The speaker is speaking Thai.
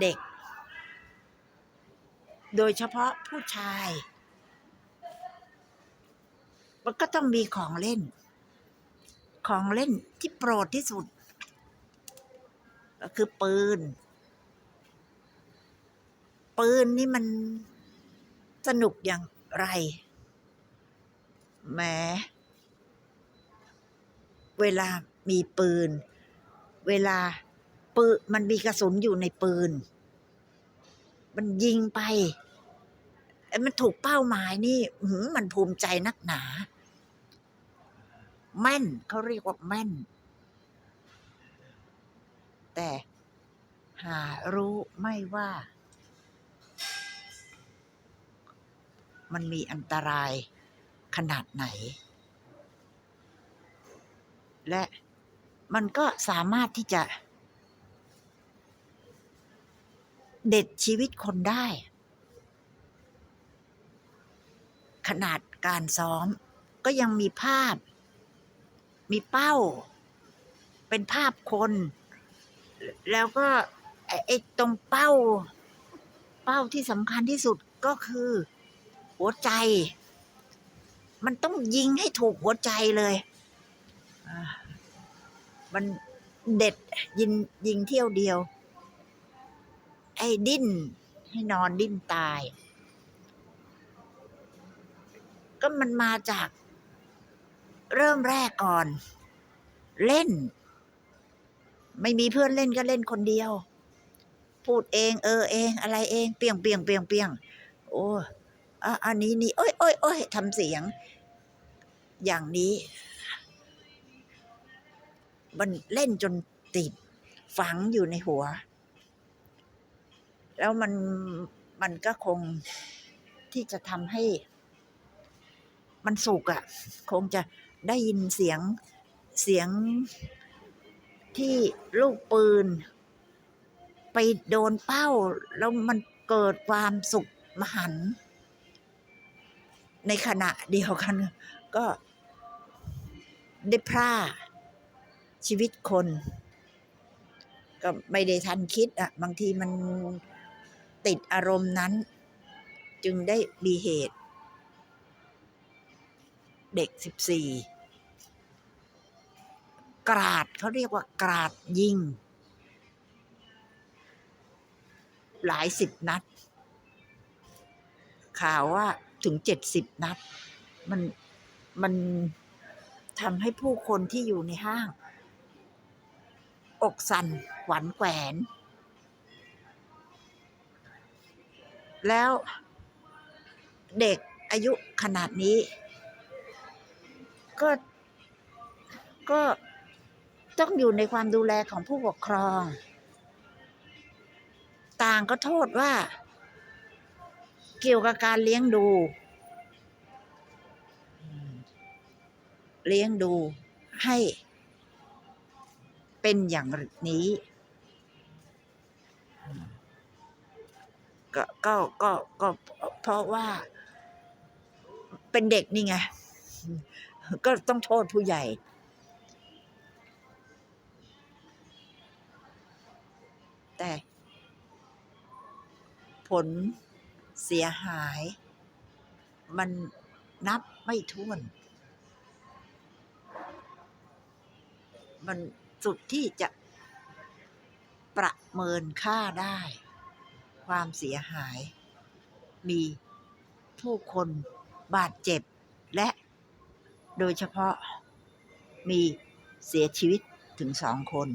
เด็ก โดยเฉพาะผู้ชาย มันก็ต้องมีของเล่น ของเล่นที่โปรดที่สุด ก็คือปืน ปืนนี่มันสนุกอย่างไรแหมเวลามีปืน เวลา ปืนมันมีกระสุนอยู่ในปืน มันยิงไปมันถูกเป้าหมายนี่หืมันภูมิใจนักหนา แม่นเขาเรียกว่าแม่น แต่หารู้ไม่ว่า มันมีอันตรายขนาดไหน และมันก็สามารถที่จะ เด็ดชีวิตคนได้ ขนาดการซ้อมก็ยังมีภาพ มีเป้า เป็นภาพคน แล้วก็ไอ้ตรงเป้า เป้าที่สำคัญที่สุดก็คือ หัวใจ มันต้องยิงให้ถูกหัวใจเลยมันเด็ดยิงยิงเที่ยวเดียว ไอ้ดิ้น ให้นอนดิ้นตาย ก็มันมาจาก เริ่มแรกก่อน เล่น ไม่มีเพื่อนเล่นก็เล่นคนเดียว พูดเอง เออเอง อะไรเองเปียงเปียงเปียงเปียงโอ้อะอันนี้นี่โอ้ยโอ้ยโอ้ยทำเสียง อย่างนี้ มันเล่นจนติดฝังอยู่ในหัว แล้วมันมันก็คงที่จะทำให้ มันสุกอะ่ะ คงจะได้ยินเสียงเสียงที่ลูกปืน ไปโดนเป้า แล้วมันเกิดความสุขมหัน ในขณะเดียวกัน ก็ได้พร่าชีวิตคน ก็ไม่ได้ทันคิดอะ บางทีมัน ติดอารมณ์นั้น จึงได้มีเหตุ เด็กสิบสี่กราดเขาเรียกว่ากราดยิง หลายสิบนัด ข่าวว่าถึงเจ็ดสิบนัด มันมันทำให้ผู้คนที่อยู่ในห้าง อกสั่นขวัญแขวน แล้วเด็กอายุขนาดนี้ ก็ก็ต้องอยู่ในความดูแลของผู้ปกครอง ต่างก็โทษว่า เกี่ยวกับการเลี้ยงดู เลี้ยงดูให้เป็นอย่างนี้ ก็ก็ก็ก็เพราะว่า เป็นเด็กนี่ไง ก็ต้องโทษผู้ใหญ่ แต่ ผลเสียหาย มันนับไม่ถ้วน มันสุดที่จะประเมินค่าได้ ความเสียหาย มีผู้คนบาดเจ็บ และโดยเฉพาะมีเสียชีวิตถึงสองคน